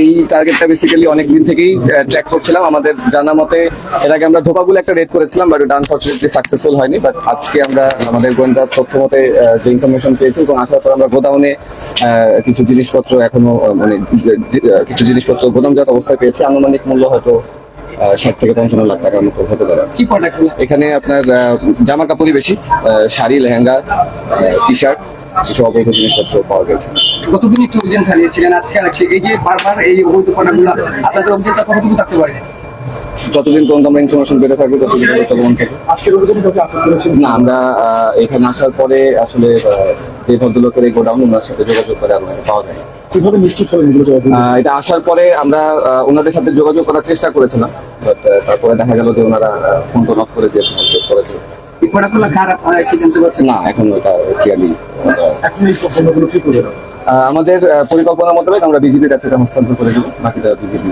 এই টার্গেটটা বেসিক্যালি অনেক দিন থেকেই ট্র্যাক করছিলাম। আমাদের জানা মতে এর আগে আমরা ধোপাগুলো একটা রেড করেছিলাম বাট ওটা আনফর্চুনেটলি সাকসেসফুল হয়নি। বাট আজকে আমরা আমাদের গোয়েন্দা তথ্য মতে যে ইনফরমেশন পেয়েছি এবং আসার পর আমরা গোদাউনে কিছু জিনিসপত্র এখনও মানে কিছু জিনিসপত্র গোদামজাত অবস্থায় পেয়েছি। আনুমানিক মূল্য হয়তো ষাট থেকে পঞ্চান্ন লাখ টাকার মতো হতে পারে। কি প্রোডাক্ট এখানে আপনার জামা কাপড়ই বেশি শাড়ি লেহেঙ্গা টি শার্ট কিছু অবৈধ জিনিসপত্র পাওয়া গেছে। কতদিন একটু অভিযান চালিয়েছিলেন? আজকে এই যে বারবার এই অবৈধ প্রোডাক্টগুলো আপনাদের অভিযানটা কতটুকু থাকতে পারে? যতদিন পর্যন্ত আমরা ইনফরমেশন পেতে থাকব ততদিন চলমান থাকবে। আজকের অভিযানে কাউকে আটক করেছেন? না আমরা এখানে আসার পরে আসলে আহ, যে ভদ্রলোকের এই গোডাউন ওনার সাথে যোগাযোগ করে আমরা পাওয়া যায় কীভাবে নিশ্চিত হলেন এটা আসার পরে আমরা আহ, ওনাদের সাথে যোগাযোগ করার চেষ্টা করেছিলাম বাট তারপরে দেখা গেল যে ওনারা ফোন টোন অফ করে দিয়েছেন করেছে। না এখন ওটা ক্লিয়ারলি এখন এই পণ্যগুলো কি আমাদের পরিকল্পনা মোতাবেক আমরা বিজেপির কাছে এটা হস্তান্তর করে দেবো বাকিটা বিজেপি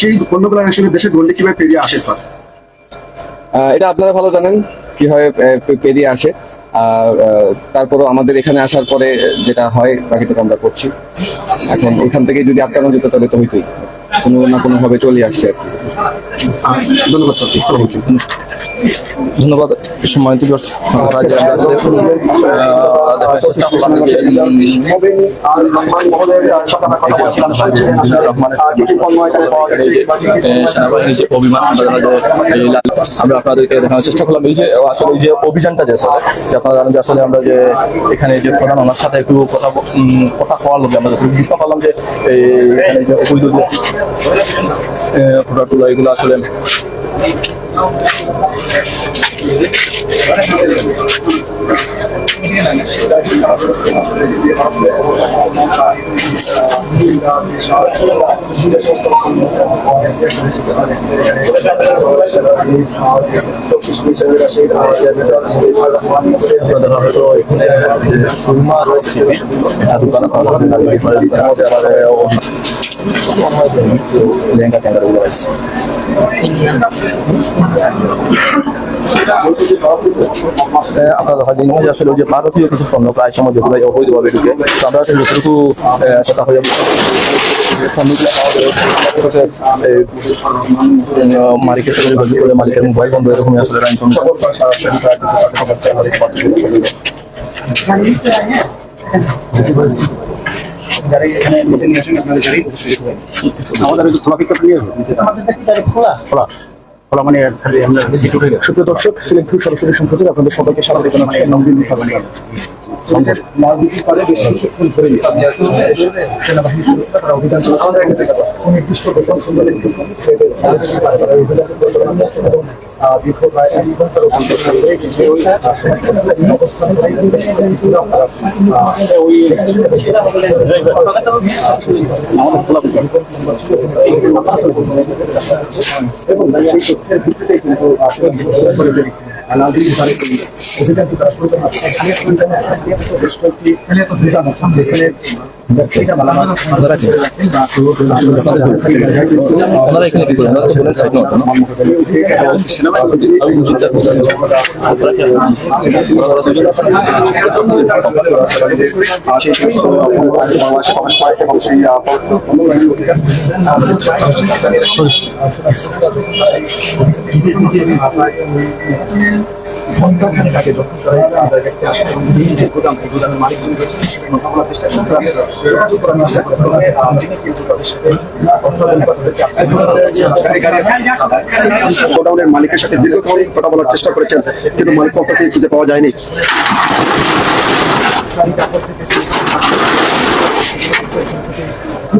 সেই পণ্যগুলো আসলে দেশের গন্ডে কীভাবে পেরিয়ে আসে স্যার? এটা আপনারা ভালো জানেন কীভাবে পেরিয়ে আসে। তারপরও আমাদের এখানে আসার পরে যেটা হয় বাকিটুকু আমরা করছি। এখন এখান থেকে যদি আটকানো যেত তাহলে তো হইতোই। কোনো না কোনো ভাবে চলে আসছে। আর ধন্যবাদ, স্যার। ধন্যবাদ, সম্মানিত দর্শক আমরা আপনাদেরকে দেখানোর চেষ্টা করলাম এই যে, আসলে যে অভিযানটা যে আপনারা জানেন যে আসলে আমরা যে এখানে যে প্রধান, ওনার সাথে একটু কথা কথা কওয়ার লোক আমরা বুঝতে পারলাম যে যে অবৈধ প্রোডাক্টগুলো এগুলো আসলে সুরমা রয়েছে এটা দোকান লেহেঙ্গা ট্যাঙ্গারগুলো আছে আপনারা জানেন যে আসলে ওই যে ভারতীয় কিছু পণ্য প্রায় সময় যেগুলো অবৈধভাবে ঢুকে তো আমরা আসলে যতটুকু কথা হয়ে মালিকের সাথে যোগাযোগ করে মালিকের মোবাইল বন্ধ এরকমই আসলে আইন আমাদের খোলা পিকআপ নিয়ে খোলা। খোলা। খোলা মানে সুপ্রিয় দর্শক সিলেক্ট সরাসরি সম্প্রচার আপনাদের সবাইকে স্বাগত জানাচ্ছি। নবদিন মুখার্জি আমাদের রাজনীতির পারে বেশ কিছুক্ষণ ধরে সেনাবাহিনী তারা অভিযান চালাচ্ছে। সুনির্দিষ্ট বেতন তারা অভিযান পরিচালনা এবং অভিযান সেই তথ্যের ভিত্তিতে কিন্তু আসলে নাগরিক তারিখ অভিযানটি তারা শুরু করেন বেশ কয়েকটি যেখানে ওনারা এখানে কি করেন তো বলেন সাইড নট ঘন্টাখানেক আগে যখন তারা এই জায়গাতে আসে এবং এই যে গোদাম এই গোদামের মালিক যিনি রয়েছেন সেখানে কথা বলার চেষ্টা করেন। যোগাযোগ করার চেষ্টা করেন। তবে তিনি কিন্তু তাদের সাথে কথা বলেন বা তাদেরকে আশ্বাস গোডাউনের মালিকের সাথে দীর্ঘক্ষণ কথা বলার চেষ্টা করেছেন কিন্তু মালিক পক্ষকে খুঁজে পাওয়া যায়নি।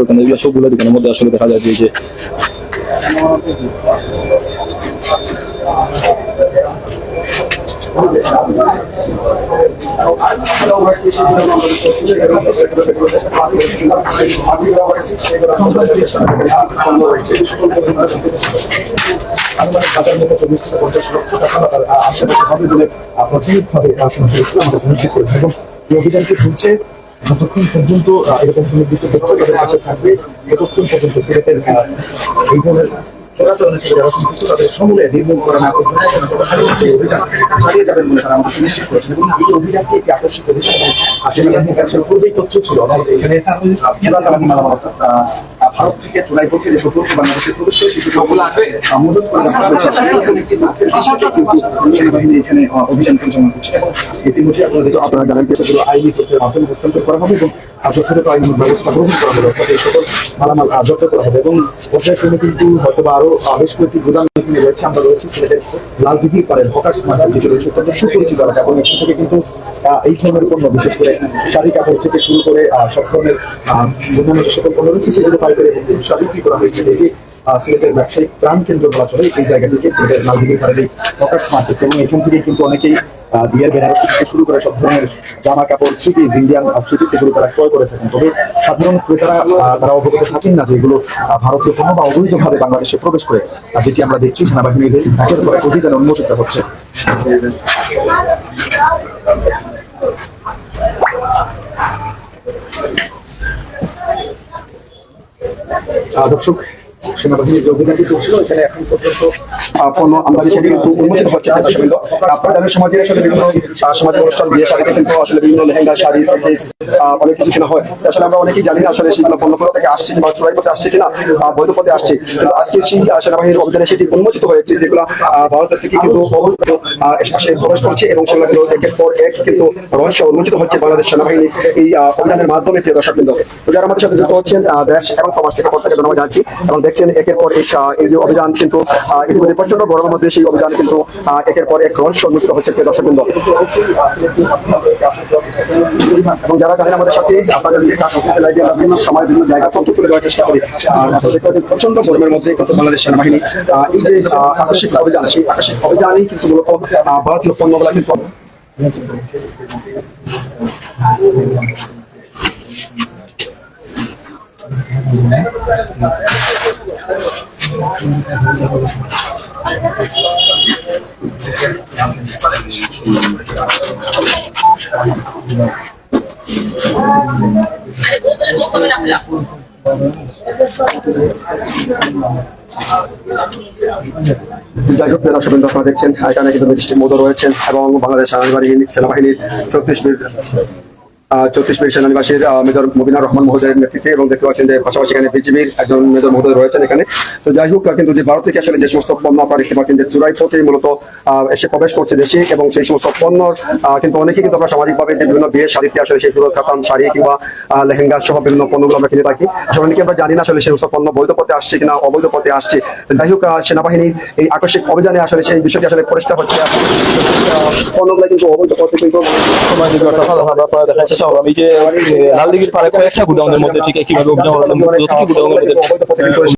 দোকান এগুলো সবগুলো দোকানের মধ্যে আসলে দেখা যায় যে এই যে আনুমানিক বাজার মতো চল্লিশ থেকে আমাদের করেছে এবং যতক্ষণ পর্যন্ত এরকম সময় তথ্য তাদের কাছে থাকবে ততক্ষণ পর্যন্ত সিলেটের এই ধরনের চলাচল যারা সংশ্লিষ্ট তাদের সমূলে নির্মূল করা না করতে এই অভিযান চালিয়ে যাবেন বলে তারা আমাদের নিশ্চিত করেছেন। এবং এই অভিযানটি একটি আকর্ষিত অভিযান। আসলে কাছে পূর্বেই তথ্য ছিল আমাদের এখানে চোরাচালানি মালামাল ভারত থেকে চোরাই পক্ষে যে সত্য বাংলাদেশে প্রবেশ করে সেগুলো ওগুলো করে রাখা হয়েছে। সেনাবাহিনী এখানে অভিযান পরিচালনা করছে এবং ইতিমধ্যে আপনারা দেখতে- আপনারা জানেন সেগুলো আইনি তথ্যের মাধ্যমে হস্তান্তর করা হবে এবং যথাযথ আইনি ব্যবস্থা গ্রহণ করা হবে অর্থাৎ এই সকল মালামাল আহ, জব্দ করা হবে এবং পর্যায়ক্রমে কিন্তু হয়তো বা আরও আহ, বেশ কয়েকটি গুদাম এখানে রয়েছে আমরা রয়েছি সিলেটের লাল দিঘির পাড়ের হকার্স মার্কেট যেটি রয়েছে অত্যন্ত সুপরিচিত এলাকা এবং এখান থেকে কিন্তু এই ধরনের পণ্য বিশেষ করে শাড়ি কাপড় থেকে শুরু করে আহ, সব ধরনের অন্যান্য যে সকল পণ্য রয়েছে সেগুলো পাইকারি এবং খুচরা বিক্রি করা হয়েছে যে সিলেটের ব্যবসায়িক প্রাণ কেন্দ্র বলা চলে এই জায়গা থেকে সিলেটের লালদিঘির পাড়ের এই হকার্স মার্কেট এবং এখান থেকে কিন্তু অনেকেই বিয়ের বেনারসি থেকে শুরু করে সব ধরনের জামা কাপড় থ্রিপিস ইন্ডিয়ান থ্রিপিস এগুলো তারা ক্রয় করে থাকেন। তবে সাধারণ ক্রেতারা তারা অবগত থাকেন না যে এগুলো আহ, ভারতীয় পণ্য বা অবৈধভাবে বাংলাদেশে প্রবেশ করে। যেটি আমরা দেখছি সেনাবাহিনীর একের উন্মোচিত হচ্ছে। দর্শক সেনাবাহিনীর কিন্তু উন্মোচিত কিন্তু হয়। কিন্তু হয়েছে, যেগুলো ভারতের থেকে কিন্তু প্রবেশ করছে এবং সেগুলো কিন্তু একের পর এক কিন্তু রহস্য উন্মোচিত হচ্ছে বাংলাদেশ সেনাবাহিনী এই অভিযানের মাধ্যমে, প্রিয় দর্শকবৃন্দ। তো যারা আমাদের সাথে যুক্ত হচ্ছেন দেশ এবং প্রবাস থেকে প্রত্যেকে ধন্যবাদ জানাচ্ছি এবং দেখছেন একের পর এক এই যে অভিযান কিন্তু ইতিমধ্যে প্রচণ্ড গরমের মধ্যে সেই অভিযান কিন্তু একের পর এক রহস্য উন্মোচিত হচ্ছে প্রিয় দর্শকবৃন্দ এবং যারা জানেন আমাদের সাথে আমরা বিভিন্ন সময়, বিভিন্ন জায়গা তথ্য তুলে দেওয়ার চেষ্টা করি। প্রচণ্ড গরমের মধ্যে কিন্তু বাংলাদেশ সেনাবাহিনী এই যে আকস্মিক অভিযান, সেই আকস্মিক অভিযানই কিন্তু মূলত ভারতীয় পণ্যগুলা কিন্তু যাই হোক দর্শকবৃন্দ, আপনারা দেখছেন, এখানে কিন্তু ম্যাজিস্ট্রেট মোদর রয়েছেন এবং বাংলাদেশ সেনাবাহিনী সেনাবাহিনীর চৌত্রিশ বীর চৌত্রিশ বীর সেনানিবাসীর মেজর মুবিনার রহমান মহোদয়ের নেতৃত্বে এবং দেখতে পাচ্ছেন যে পাশাপাশি এখানে বিজিবির একজন মেজর মহোদয় রয়েছেন এখানে। তো যাই হোক কিন্তু যে ভারত থেকে আসলে যে সমস্ত পণ্য আপনারা দেখতে পাচ্ছেন যে চুরাই পথে মূলত এসে প্রবেশ করছে দেশে এবং সেই সমস্ত পণ্য কিন্তু অনেকেই কিন্তু আমরা সামাজিকভাবে যে বিভিন্ন বিয়ের শাড়িতে আসলে সেই সুরত খাতান শাড়ি কিংবা লেহেঙ্গা সহ বিভিন্ন পণ্যগুলো আমরা কিনে থাকি। আসলে অনেকে আমরা জানি না আসলে সেই সমস্ত পণ্য বৈধ পথে আসছে কিনা অবৈধ পথে আসছে। যাই হোক সেনাবাহিনীর এই আকস্মিক অভিযানে আসলে সেই বিষয়টি আসলে পরিষ্কার হচ্ছে। পণ্যগুলো কিন্তু অবৈধ পথে কিন্তু এই যে লাল দিঘির পারে কয়েকটা গুদামের মধ্যে ঠিক একইভাবে অভিযান গুদামের মধ্যে